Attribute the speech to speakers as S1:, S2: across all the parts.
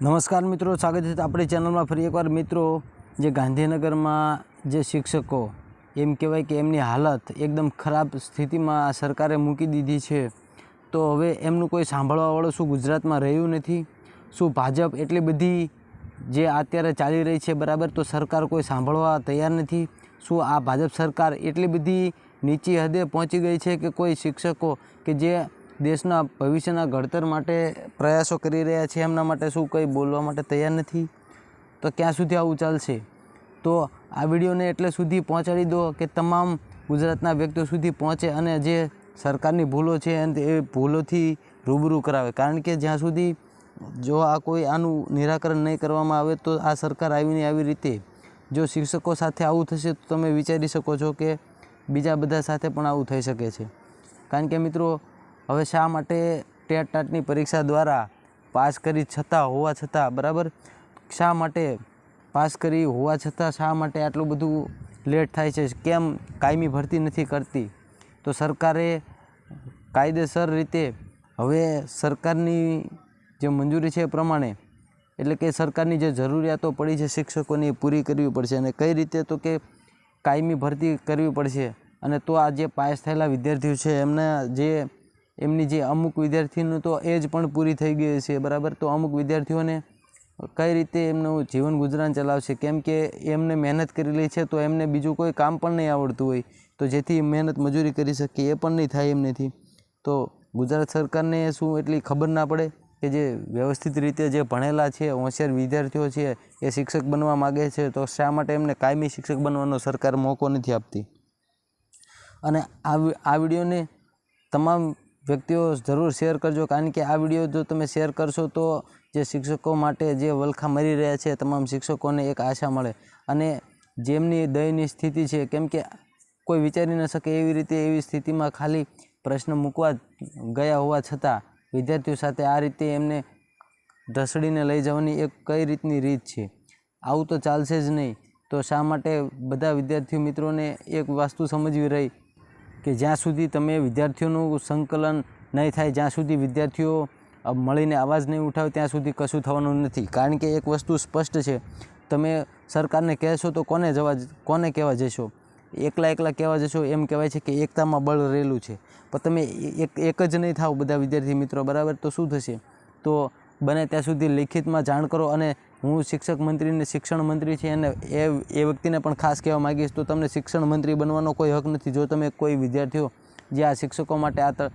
S1: નમસ્કાર મિત્રો, સ્વાગત છે આપણી ચેનલમાં ફરી એકવાર. મિત્રો, જે ગાંધીનગરમાં જે શિક્ષકો, એમ કહેવાય કે એમની હાલત એકદમ ખરાબ સ્થિતિમાં સરકારે મૂકી દીધી છે, તો હવે એમનું કોઈ સાંભળવાવાળું શું ગુજરાતમાં રહ્યું નથી? શું ભાજપ એટલી બધી જે અત્યારે ચાલી રહી છે બરાબર, તો સરકાર કોઈ સાંભળવા તૈયાર નથી? શું આ ભાજપ સરકાર એટલી બધી નીચી હદે પહોંચી ગઈ છે કે કોઈ શિક્ષકો કે જે દેશના ભવિષ્યના ઘડતર માટે પ્રયાસો કરી રહ્યા છે. એમના માટે શું કંઈ બોલવા માટે તૈયાર નથી? તો ક્યાં સુધી આવું ચાલશે? તો આ વિડીયોને એટલે સુધી પહોંચાડી દો કે તમામ ગુજરાતના વ્યક્તિઓ સુધી પહોંચે અને જે સરકારની ભૂલો છે એ ભૂલોથી રૂબરૂ કરાવે. કારણ કે જ્યાં સુધી જો આ કોઈ આનું નિરાકરણ નહીં કરવામાં આવે તો આ સરકાર આવીને આવી રીતે જો શિક્ષકો સાથે આવું થશે તો તમે વિચારી શકો છો કે બીજા બધા સાથે પણ આવું થઈ શકે છે. કારણ કે મિત્રો હવે શા માટે ટેટ ટાટની પરીક્ષા દ્વારા પાસ કરી છતાં હોવા છતાં, બરાબર? શા માટે પાસ કરી હોવા છતાં, શા માટે આટલું બધું લેટ થાય છે? કેમ કાયમી ભરતી નથી કરતી? તો સરકારે કાયદેસર રીતે હવે સરકારની જે મંજૂરી છે એ પ્રમાણે, એટલે કે સરકારની જે જરૂરિયાતો પડી છે શિક્ષકોની, એ પૂરી કરવી પડશે. અને કઈ રીતે તો કે કાયમી ભરતી કરવી પડશે? અને તો આ જે પાસ થયેલા વિદ્યાર્થીઓ છે, એમના જે એમની જે અમુક વિદ્યાર્થીનું તો એજ પણ પૂરી થઈ ગઈ છે, બરાબર? તો અમુક વિદ્યાર્થીઓને કઈ રીતે એમનું જીવન ગુજરાન ચલાવશે? કેમ કે એમને મહેનત કરેલી છે, તો એમને બીજું કોઈ કામ પણ નહીં આવડતું હોય. તો જેથી મહેનત મજૂરી કરી શકે એ પણ નહીં થાય એમનેથી તો ગુજરાત સરકારને શું એટલી ખબર ના પડે કે જે વ્યવસ્થિત રીતે જે ભણેલા છે, હોશિયાર વિદ્યાર્થીઓ છે, એ શિક્ષક બનવા માગે છે, તો શા માટે એમને કાયમી શિક્ષક બનવાનો સરકાર મોકો નથી આપતી? અને આ વિડીયોને તમામ વ્યક્તિઓ જરૂર શેર કરજો. કારણ કે આ વીડિયો જો તમે શેર કરશો તો જે શિક્ષકો માટે જે વલખા મરી રહ્યા છે, તમામ શિક્ષકોને એક આશા મળે. અને જેમની દયની સ્થિતિ છે, કેમ કે કોઈ વિચારી ન શકે એવી રીતે એવી સ્થિતિમાં ખાલી પ્રશ્ન મૂકવા ગયા હોવા છતાં વિદ્યાર્થીઓ સાથે આ રીતે એમને ઢસડીને લઈ જવાની એક કઈ રીતની રીત છે? આવું તો ચાલશે જ નહીં. તો શા માટે બધા વિદ્યાર્થી મિત્રોને એક વસ્તુ સમજવી રહી? કે જ્યાં સુધી તમે વિદ્યાર્થીઓનું સંકલન નહીં થાય, જ્યાં સુધી વિદ્યાર્થીઓ મળીને અવાજ નહીં ઉઠાવે, ત્યાં સુધી કશું થવાનું નથી. કારણ કે એક વસ્તુ સ્પષ્ટ છે, તમે સરકારને કહેશો તો કોને જવા કોને કહેવા જશો? એકલા એકલા કહેવા જશો એમ કહેવાય છે કે એકતામાં બળ રહેલું છે. પણ તમે એક એક જ નહીં થાવ બધા વિદ્યાર્થી મિત્રો, બરાબર? તો શું થશે? તો બને ત્યાં સુધી લિખિતમાં જાણ કરો અને હું શિક્ષક મંત્રીને શિક્ષણ મંત્રી છે અને એ એ વ્યક્તિને પણ ખાસ કહેવા માગીશ, તો તમને શિક્ષણ મંત્રી બનવાનો કોઈ હક નથી. જો તમે કોઈ વિદ્યાર્થીઓ જે આ શિક્ષકો માટે આ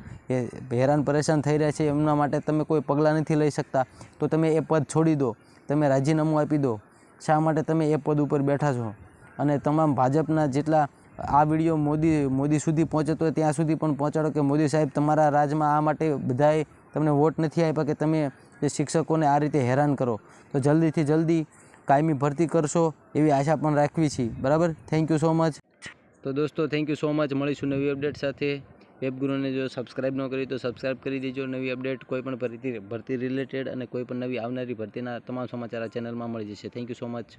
S1: હેરાન પરેશાન થઈ રહ્યા છે, એમના માટે તમે કોઈ પગલાં નથી લઈ શકતા, તો તમે એ પદ છોડી દો. તમે રાજીનામું આપી દો. શા માટે તમે એ પદ ઉપર બેઠા છો? અને તમામ ભાજપના જેટલા આ વીડિયો મોદી મોદી સુધી પહોંચતો હોય ત્યાં સુધી પણ પહોંચાડો કે મોદી સાહેબ તમારા રાજમાં આ માટે બધાએ તમને વોટ નથી આપ્યા કે તમે જે શિક્ષકોને આ રીતે હેરાન કરો. તો જલ્દીથી જલ્દી કાયમી ભરતી કરશો એવી આશા પણ રાખવી છે. બરાબર? થેન્ક યુ સો મચ તો દોસ્તો થેન્ક યુ સો મચ મળીશું નવી અપડેટ સાથે. વેબગુરુને જો સબસ્ક્રાઇબ ન કરી તો સબસ્ક્રાઇબ કરી દેજો. નવી અપડેટ કોઈ પણ ભરતી ભરતી રિલેટેડ અને કોઈ પણ નવી આવનારી ભરતીના તમામ સમાચાર આ ચેનલમાં મળી જશે. Thank you so much